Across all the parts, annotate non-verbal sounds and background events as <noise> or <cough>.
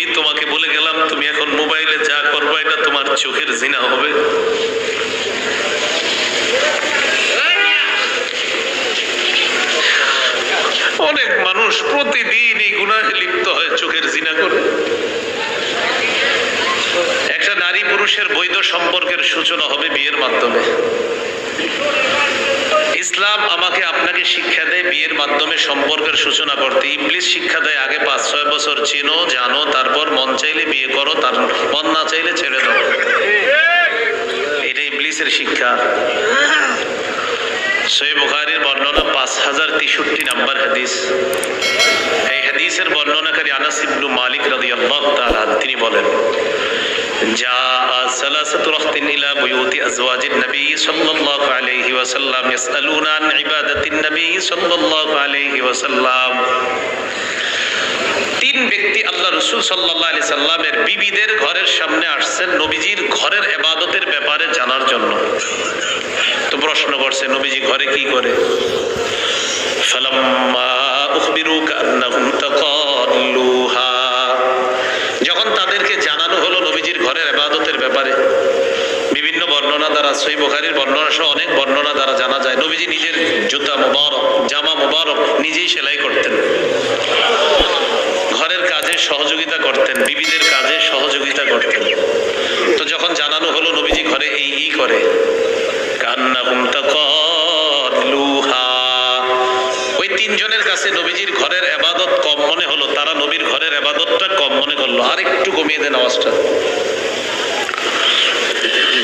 আমি তোমাকে বলে গেলাম, তুমি এখন মোবাইলে যা করবে, এটা তোমার চোখের জিনা হবে। অনেক মানুষ প্রতিদিন এই গুনাহে লিপ্ত হয়, চোখের জিনা করে। একটা নারী পুরুষের বৈধ সম্পর্কের সূচনা হবে বিয়ের মাধ্যমে। ইসলাম আমাকে আপনাকে শিক্ষা দেয় বিয়ের মাধ্যমে সম্পর্কের সূচনা করতে। ইবলিস শিক্ষা দেয়, আগে পাঁচ, ছয় বছর চিনো, জানো, তারপর মন চাইলে বিয়ে করো, তার মন না চাইলে ছেড়ে দাও। এটা ইবলিসের শিক্ষা। সই বুখারির বর্ণনা পাঁচ হাজার তেষট্টি নাম্বার হাদিস এই হাদিসের বর্ণনাকারী আনাস ইবনু মালিক রাদিয়াল্লাহু তাআলা তিনি বলেন جاء ثلاثة رهط إلى بيوت أزواج النبي صلى الله عليه وسلم يسألون عن عبادة النبي صلى الله عليه وسلم তিন ব্যক্তি আল্লাহ রসুল সাল্লাহ আলি সাল্লামের বিবিদের ঘরের সামনে আসছেন নবীজির ঘরের এবাদতের ব্যাপারে জানার জন্য। তো প্রশ্ন করছে, নবীজি ঘরে কি করে? যখন তাদেরকে জানানো হলো নবীজির ঘরের এবাদতের ব্যাপারে বিভিন্ন বর্ণনা দ্বারা, সই বুখারীর বর্ণনা সহ অনেক বর্ণনা দ্বারা জানা যায়। নবীজি নিজের জুতা মুবারক, জামা মুবারক নিজেই সেলাই করতেন। ঘরের কাজে সহযোগিতা করতেন, বিবিদের কাজে সহযোগিতা করতেন। তো যখন জানানো হলো, নবীজি ঘরে এই ই করে কান্নাহুম তাকাল্লুহা ওই তিনজনের কাছে নবীজির ঘরের এবাদত কম মনে হলো, তারা নবীর ঘরের এবাদতটা কম মনে করল। আর একটু কমিয়ে দেন আওয়াজটা।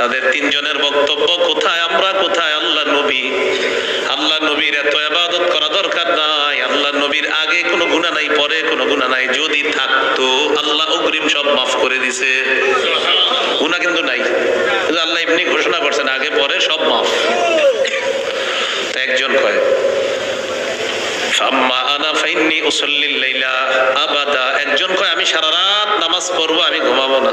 তাদের তিনজনের বক্তব্য, কোথায় আমরা, কোথায় আল্লাহ নবী? আল্লাহ নবীর এত ইবাদত করা দরকার নাই। আল্লাহ নবীর আগে কোনো গুনাহ নাই, পরে কোনো গুনাহ নাই। যদি থাকতো, আল্লাহ অগ্রিম সব মাফ করে দিছে। গুনাহ কিন্তু নাই। আল্লাহ এমনি ঘোষণা করছেন, আগে, পরে সব মাফ। একজন কয় একজন কয়, আমি সারা রাত নামাজ পড়ব, আমি ঘুমাবো না।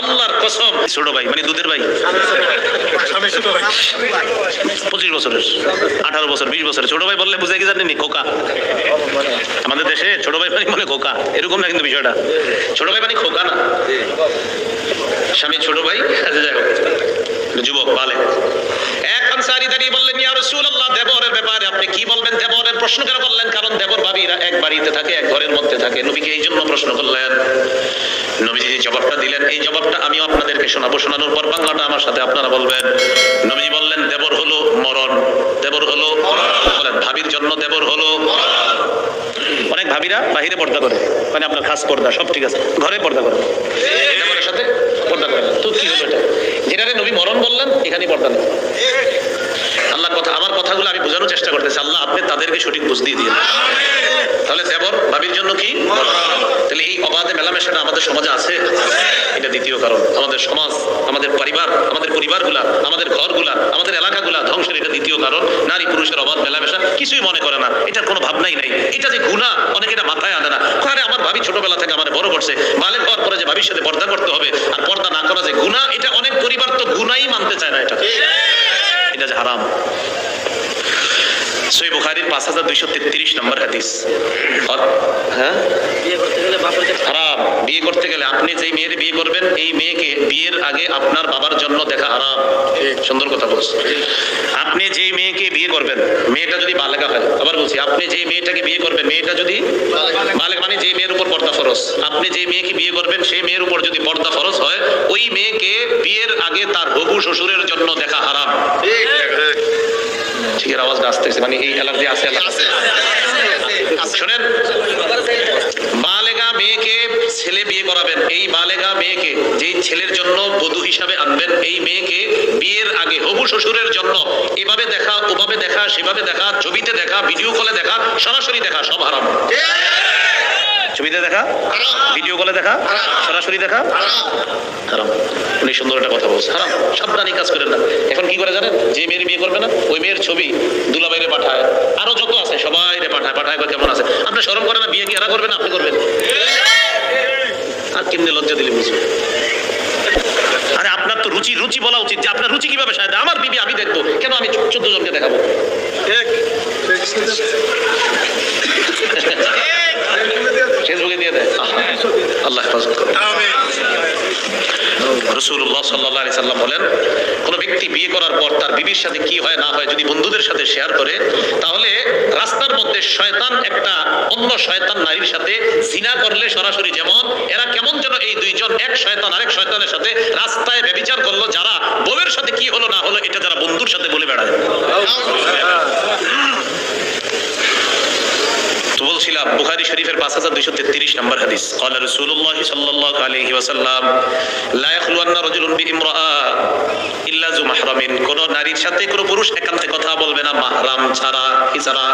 আল্লাহর কসম। ছোট ভাই মানে দুধের ভাই। পঁচিশ বছরের আঠারো বছর বিশ বছরের। ছোট ভাই বললে বুঝে কি জানেনি খোকা। আমাদের দেশে ছোট ভাই মানে মনে খোকা। এরকম না কিন্তু বিষয়টা। ছোট ভাই মানে খোকা না। স্বামী ছোট ভাই আচ্ছা, যাই যুবক বালে এক আনসারি দাঁড়িয়ে বললেন ইয়া রাসূলুল্লাহ দেবরের ব্যাপারে আপনি কি বলবেন দেবরের প্রশ্ন কেন করলেন? কারণ দেবর ভাবিরা এক বাড়িতে থাকে, এক ঘরের মধ্যে থাকে। নবীকে এই জন্য প্রশ্ন করলেন। নবীজি যে জবাবটা দিলেন, এই জবাবটা আমিও আপনাদেরকে শোনাবো। শোনানোর পর বাংলাটা আমার সাথে আপনারা বলবেন। নবীজি বললেন, দেবর হলো মরণ। দেবর হলো ভাবির জন্য দেবর হলো অনেক ভাবিরা বাহিরে পর্দা করে। মানে আপনার খাস পর্দা, সব ঠিক আছে। ঘরে পর্দা করে। দেবরের সাথে পর্দা করে। তো কি হলো এটা? যেটারে নবী মরণ বললেন, এখানেই পর্দা নেই। আল্লাহ কথা, আমার কথাগুলো আমি বোঝানোর চেষ্টা করতেছি। আল্লাহ আপনি তাদেরকে সঠিক বুঝ দিয়ে দিন তাহলে দেবর ভাবির জন্য কি? তাহলে এই অবাধে মেলামেশাটা আমাদের সমাজে আছে? এটা দ্বিতীয় কারণ। আমাদের সমাজ, আমাদের পরিবার, আমাদের পরিবারগুলা, আমাদের ঘরগুলা, আমাদের এলাকাগুলা ধ্বংসের এটা দ্বিতীয় কারণ। নারী পুরুষের অবাধ মেলামেশা কিছুই মনে করে না। এটার কোনো ভাবনাই নাই। এটা যে গুণা অনেকে এটা মাথায় আনে না। আরে আমার ভাবি ছোটবেলা থেকে আমার বড় করছে। বালে হওয়ার পরে যে ভাবির সাথে পর্দা করতে হবে আর পর্দা না করা যে গুণা এটা অনেক পরিবার তো গুণাই মানতে চায় না এটা। এটা যে হারাম সই বুখারির পাঁচ হাজার দুইশো তেত্রিশ নম্বর হাদিস। হ্যাঁ? হারাম। বিয়ে করতে গেলে আপনি যেই মেয়ের বিয়ে করবেন, এই মেয়েকে বিয়ের আগে আপনার বাবার জন্য দেখা হারাম। সুন্দর কথা বলছি। আপনি যেই মেয়েকে বিয়ে করবেন, মেয়েটা যদি বালেগা হয়, আবার বলছি, আপনি যেই মেয়েটাকে বিয়ে করবেন, মেয়েটা যদি বালেগা মানে যেই মেয়ের উপর পর্দা ফরজ। আপনি যেই মেয়েকে বিয়ে করবেন, সেই মেয়ের উপর যদি পর্দা ফরজ হয়, ওই মেয়েকে বিয়ের আগে তার হবু শ্বশুরের জন্য দেখা হারাম। ঠিকের আওয়াজটা আসতেছে মানে এই অ্যালার্জি আছে শুনেন, বালেগা মেয়েকে ছেলে বিয়ে করাবেন, এই বালেগা মেয়েকে যেই ছেলের জন্য বধূ হিসাবে আনবেন, এই মেয়েকে বিয়ের আগে হবু শ্বশুরের জন্য এভাবে দেখা, ওভাবে দেখা, সেভাবে দেখা, ছবিতে দেখা ভিডিও কলে দেখা, সরাসরি দেখা, সব হারাম। ছবিতে দেখা? ভিডিও কলে দেখা? সরাসরি দেখা? হারাম উনি সুন্দর একটা কথা বলছে। হারাম সাবধানী কাজ করেন না। এখন কি করে জানেন? যে মেয়ের বিয়ে করবে না ওই মেয়ের ছবি দুলাবাইরে পাঠায়। আরও যত আছে সবাই রে পাঠায় পাঠায় কেমন আছে? আপনি শরম করেন না বিয়ে কি এরা করবেন আপনি করবেন। আর কেমনি লজ্জা দিলে বুঝবে আরে আপনার তো রুচি রুচি বলা উচিত যে আপনার রুচি কীভাবে সাহায্য আমার বিবি আমি দেখব। কেন আমি চোদ্দ জনকে দেখাবো? <laughs> ফেসবুকে দিয়ে দেয়। আল্লাহ হেফাজত করুন। রসুল্লাহ সাল্লাহ সাল্লাম বলেন ব্যক্তি বিয়ে করার পর তার বিবির সাথে কি হয়, না হয় যদি বন্ধুদের সাথে শেয়ার করে, তাহলে রাস্তার মধ্যে শয়তান একটা অন্য শয়তান নারীর সাথে জিনা করলে সরাসরি যেমন, এরা কেমন যেন এই দুইজন এক শয়তান আরেক শয়তানের সাথে রাস্তায় ব্যবিচার করল, যারা বউয়ের সাথে কি হলো, না হলো, এটা যারা বন্ধুর সাথে বলে বেড়ায়। বলছিলাম বুখারী শরীফের পাঁচ হাজার দুইশো তেত্রিশ নম্বর হাদিস قال رسول الله صلى الله عليه وسلم لا يخلون رجل بامرأة إلا ذو محرم কোন নারীর সাথে কোন পুরুষ একান্তে কথা বলবে না মাহরাম ছাড়া কি ছাড়া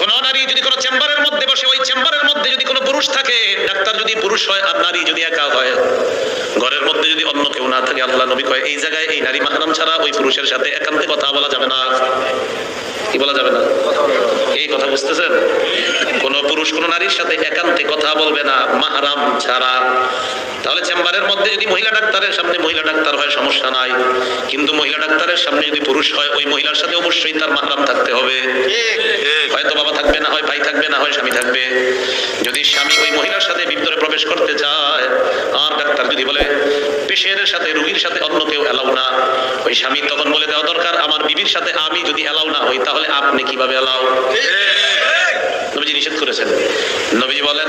কোন নারী যদি কোনো চেম্বারের মধ্যে বসে ওই চেম্বারের মধ্যে যদি কোনো পুরুষ থাকে ডাক্তার যদি পুরুষ হয় আর নারী যদি একা হয় ঘরের মধ্যে যদি অন্য কেউ না থাকে আল্লাহ নবী কয় এই জায়গায় এই নারী মাহরাম ছাড়া ওই পুরুষের সাথে একান্তে কথা বলা যাবে না কি বলা যাবে না? এই কথা বুঝতেছেন? কোন পুরুষ, কোন নারীর সাথে একান্তে কথা বলবে না, মাহারাম ছাড়া। তাহলে চেম্বারের মধ্যে যদি মহিলা ডাক্তারের সামনে মহিলা ডাক্তার হয়, সমস্যা নাই। কিন্তু মহিলা ডাক্তারের সামনে যদি পুরুষ হয়, ওই মহিলার সাথে অবশ্যই তার মাহারাম থাকতে হবে। হয়তো বাবা থাকবে না হয়, ভাই থাকবে না হয়, স্বামী থাকবে। যদি স্বামী ওই মহিলার সাথে ভিতরে প্রবেশ করতে চায়, আর ডাক্তার যদি বলে পেশেন্টের সাথে, রোগীর সাথে অন্য কেউ এলাও না। ওই স্বামী তখন বলে দেওয়া দরকার, আমার বিবির সাথে আমি যদি এলাও না হই, তাহলে আপনি কীভাবে এলাও নবীজি নিষেধ করেছেন। নবীজি বলেন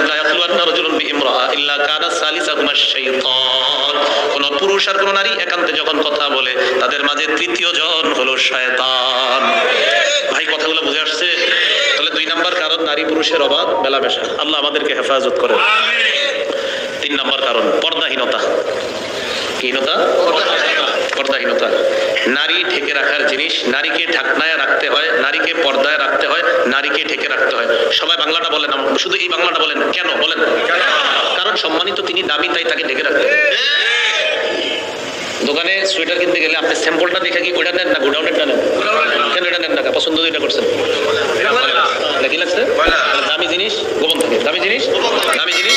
ইল্লা কানা সালিসাহুমা শাইতান কোন পুরুষ আর কোন নারী একান্তে যখন কথা বলে, তাদের মাঝে তৃতীয় জন হলো শয়তান। ভাই, কথাগুলো বুঝে আসছে? তাহলে দুই নাম্বার কারণ, নারী পুরুষের অবাধ মেলামেশা আল্লাহ আমাদেরকে হেফাজত করে তিন নাম্বার কারণ, পর্দাহীনতা। হীনতা পর্দাহীনতা নারী ঢেকে রাখার জিনিস নারীকে ঢাকনায় রাখতে হয় নারীকে পর্দায় রাখতে হয় নারীকে ঢেকে রাখতে হয়। সবাই বাংলাটা বলেন শুধু এই বাংলাটা বলেন। কেন? বলেন। কারণ সম্মানিত তিনি দামি তাই তাকে ঢেকে রাখতে দোকানে সোয়েটার কিনতে গেলে আপনি স্যাম্পলটা দেখে কি ওটা নেন না গোডাউনেরটা নেন? কেন এটা নেন না? পছন্দ এটা করছেন। এটা কি লাগছে? দামি জিনিস গোপন থাকে। দামি জিনিস দামি জিনিস।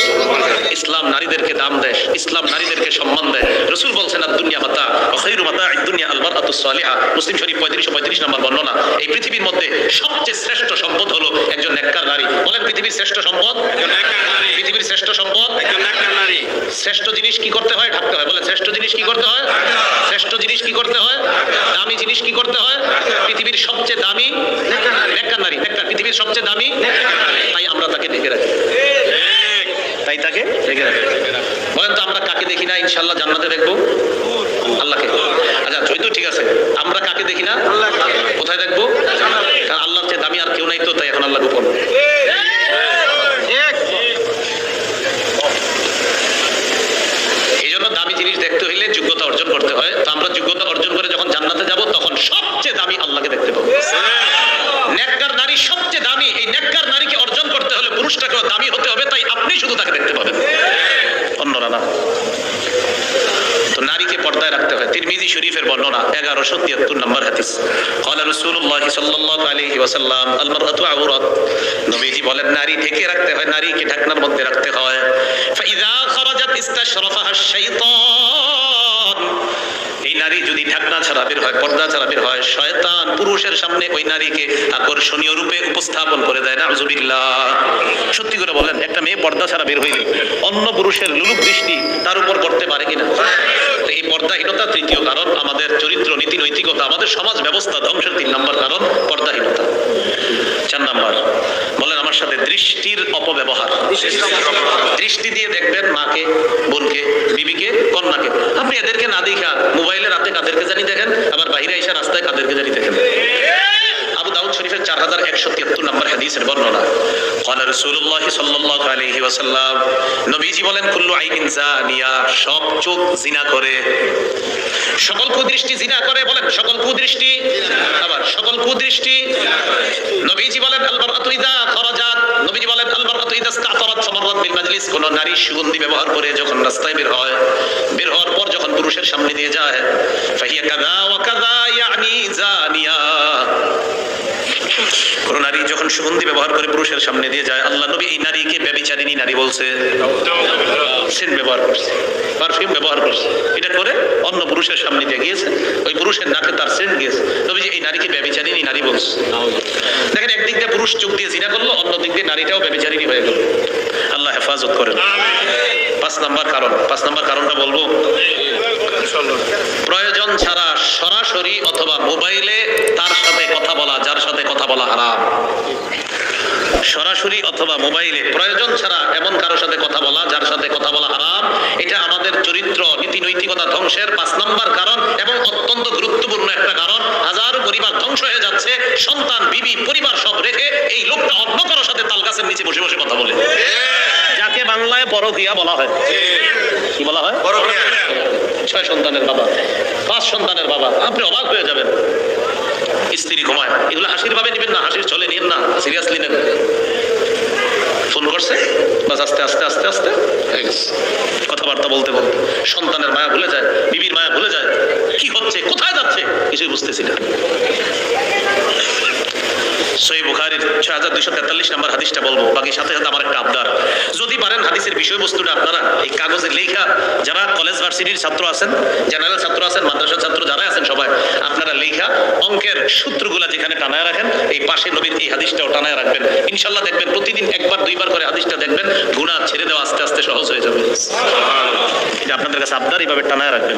ইসলাম নারীদেরকে দাম দেয় ইসলাম নারীদেরকে সম্মান দেয়। রসুল বলছেন দুনিয়া মাতা খৈরু মাতা দুনিয়া আলমার আতু সালিহা মুসলিম শরীফ পঁয়ত্রিশ পঁয়ত্রিশ নম্বর বর্ণনা। এই পৃথিবীর মধ্যে সবচেয়ে শ্রেষ্ঠ সম্পদ হলো একজন নেককার নারী। বলেন পৃথিবীর শ্রেষ্ঠ সম্পদ পৃথিবীর শ্রেষ্ঠ সম্পদ? শ্রেষ্ঠ জিনিস কি করতে হয়? ঢাকতে হয়। বলে শ্রেষ্ঠ জিনিস কি করতে হয়? শ্রেষ্ঠ জিনিস কি করতে হয়? দামি জিনিস কি করতে হয়? পৃথিবীর সবচেয়ে দামি নেককার নারী। নেককার পৃথিবীর সবচেয়ে দামি? তাই আমরা তাকে দেখে রাখি। তাই তাকে দেখে রাখি। বলেন তো, আমরা কাকে দেখি না? ইনশাল্লাহ জান্নাতে দেখব। আল্লাহকে। আচ্ছা চৈত্র ঠিক আছে। আমরা কাকে দেখি না? কোথায় দেখব কারণ আল্লাহর চেয়ে দামি আর কেউ নাই তো তাই এখন আল্লাহ গোপন এই জন্য দামি জিনিস দেখতে হইলে যোগ্যতা অর্জন করতে হয় তো আমরা যোগ্যতা অর্জন করে যখন জান্নাতে যাব তখন সবচেয়ে দামি আল্লাহকে দেখতে পাবো নেককার নারী সবচেয়ে দামি এই নেককার নারীকে অর্জন করতে হলে পুরুষটাকেও দামি হতে হবে তাই আপনি শুধু তাকে দেখতে পাবেন অন্যরা না তো নারীকে পর্দায় রাখতে হয় তিরমিজি শরীফের বর্ণনা এগারোশো তিয়াত্তর নম্বর হাদিস। কলা রসুল্লাহ আলহি ওসাল্লাম আলমার আতু আবরত নবীজি বলেন, নারী ঢেকে রাখতে হয়, নারীকে ঢাকনার মধ্যে রাখতে হয়। এই নারী যদি ঢাকনা ছাড়া বের হয়, পর্দা ছাড়া বের হয়, শয়তান পুরুষের সামনে ওই নারীকে আকর্ষণীয় রূপে উপস্থাপন করে দেয়। না আজুবিল্লাহ সত্যি করে বলেন, একটা মেয়ে পর্দা ছাড়া বের হইলে অন্য পুরুষের লুলুক দৃষ্টি তার উপর করতে পারে কিনা? পর্দাহীনতা তৃতীয় কারণ, আমাদের চরিত্র, নীতি, নৈতিকতা, আমাদের সমাজ ব্যবস্থা ধ্বংসের তিন নম্বর কারণ পর্দাহীনতা চার নাম্বার, বলেন আমার সাথে দৃষ্টির অপব্যবহার। দৃষ্টি দিয়ে দেখবেন মাকে, বোনকে, বিবিকে, কন্যাকে। আপনি এদেরকে না দেখা, মোবাইলে রাতে কাদেরকে জানি দেখেন, আবার বাহিরে এসে রাস্তায় কাদেরকে জানি দেখেন। শরীফের চার হাজার একশো তিয়াত্তর নম্বর হাদিসের বর্ণনা। রসুল্লাহ সাল্লাহ আলহি নবীজি বলেন, কুল্লু জানিয়া সব চোখ জিনা করে। সকল কুদৃষ্টি জিনা করে, বলেন, সকল কুদৃষ্টি আবার, সকল কুদৃষ্টি নবীজি বলেন আলবার আতুইদা খরজাত নবীজি বলেন আলবার আতুইদা স্তাতরাত বিল মাজলিস কোন নারী সুগন্ধি ব্যবহার করে যখন রাস্তায় বের হয়, বের হওয়ার পর যখন পুরুষের সামনে দিয়ে যায়, ফাহিয়া ওয়া ইয়ানি জানিয়া কোন নারী যখন সুগন্ধি ব্যবহার করে পুরুষের সামনে দিয়ে যায়, আল্লাহ নবী এই নারীকে ব্যবিচারিণী নারী বলছে। ব্যবহার করছে পারফিউম ব্যবহার করছে। এটা করে অন্য পুরুষের সামনে দিয়ে গিয়েছে, ওই পুরুষের নাকে তার সেন্ট গিয়েছে। নবীজি এই নারীকে ব্যবিচারিণী নারী বলছে। দেখেন, একদিক দিয়ে পুরুষ চোখ দিয়ে জিনা করল অন্য দিক দিয়ে নারীটাও ব্যবিচারিণী হয়ে গেল। আল্লাহ হেফাজত করেন। পাঁচ নাম্বার কারণ, পাঁচ নাম্বার কারণটা বলব। প্রয়োজন ছাড়া সরাসরি অথবা মোবাইলে তার সাথে কথা বলা, যার সাথে কথা বলা হারাম। সরাসরি অথবা মোবাইলে প্রয়োজন ছাড়া এমন কারোর সাথে কথা বলা, যার সাথে কথা বলা হারাম, এটা আমাদের চরিত্র, নীতি, নৈতিকতা ধ্বংসের পাঁচ নাম্বার কারণ এবং অত্যন্ত গুরুত্বপূর্ণ একটা কারণ। হাজারো পরিবার ধ্বংস হয়ে যাচ্ছে, সন্তান, বিবি, পরিবার সব রেখে এই লোকটা অন্য কারোর সাথে তাল গাছের নিচে বসে বসে কথা বলে। বাংলায় পরকিয়া বলা হয়। কি বলা হয়? ছয় সন্তানের বাবা পাঁচ সন্তানের বাবা। আপনি অবাক হয়ে যাবেন। স্ত্রী ঘুমায়। এগুলো হাসির ভাবে নেবেন না হাসির চলে নিন না সিরিয়াসলি নেন ফোন করছে বাস আস্তে আস্তে আস্তে আস্তে। কথাবার্তা বলতে বলতে সন্তানের মায়া ভুলে যায় বিবির মায়া ভুলে যায়। কি হচ্ছে? কোথায় যাচ্ছে? কিছুই বুঝতেছি না। সই বুখারির ছয় হাজার দুইশো তেতাল্লিশ নম্বর হাদিসটা বলব। বাকি সাথে সাথে আমার একটা আবদার। যদি পারেন হাদিসের বিষয়বস্তুটা আপনারা এই কাগজে লেখা যারা কলেজ ভার্সিটির ছাত্র আছেন জেনারেল ছাত্র আছেন মাদ্রাসার ছাত্র যারা আছেন সবাই আপনারা লেখা অঙ্কের সূত্রগুলা যেখানে টানায় রাখেন এই পাশে নবীর এই হাদিসটাও টানায় রাখবেন। ইনশাল্লাহ দেখবেন প্রতিদিন একবার দুইবার করে হাদিসটা দেখবেন গুণা ছেড়ে দেওয়া আস্তে আস্তে সহজ হয়ে যাবে। এটা আপনাদের কাছে আবদার এইভাবে টানায় রাখবেন।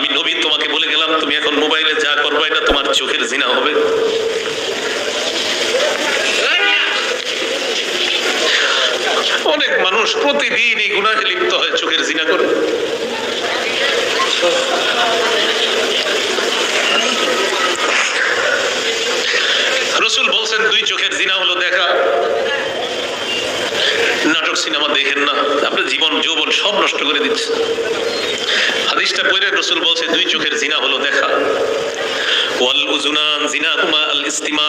আমি নবী, তোমাকে বলে গেলাম, তুমি এখন মোবাইলে যা করবে, এটা তোমার চোখের জিনা হবে। অনেক মানুষ প্রতিদিন এই লিপ্ত হয়, চোখের জিনা করে। রসুল বলছেন, দুই চোখের জিনা হলো দেখা। নাটক, সিনেমা দেখেন না। আপনার জীবন, যৌবন সব নষ্ট করে দিচ্ছে। হাদিসটা পড়ে রসুল বলছে, দুই চোখের জিনা হলো দেখা। ওয়াল উজুনান জিনা আল ইস্তিমা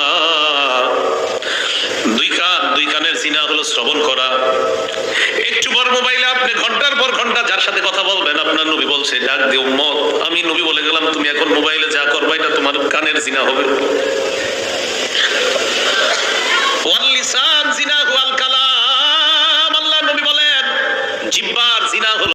দুই কান, দুই কানের জিনা হলো শ্রবণ করা। একটু পর মোবাইলে আপনি ঘণ্টার পর ঘণ্টা যার সাথে কথা বলবেন, আপনার নবী বলছে, ডাক দিও মত আমি নবী বলে গেলাম, তুমি এখন মোবাইলে যা করবা, এটা তোমার কানের জিনা হবে। জিনা জিনা হলো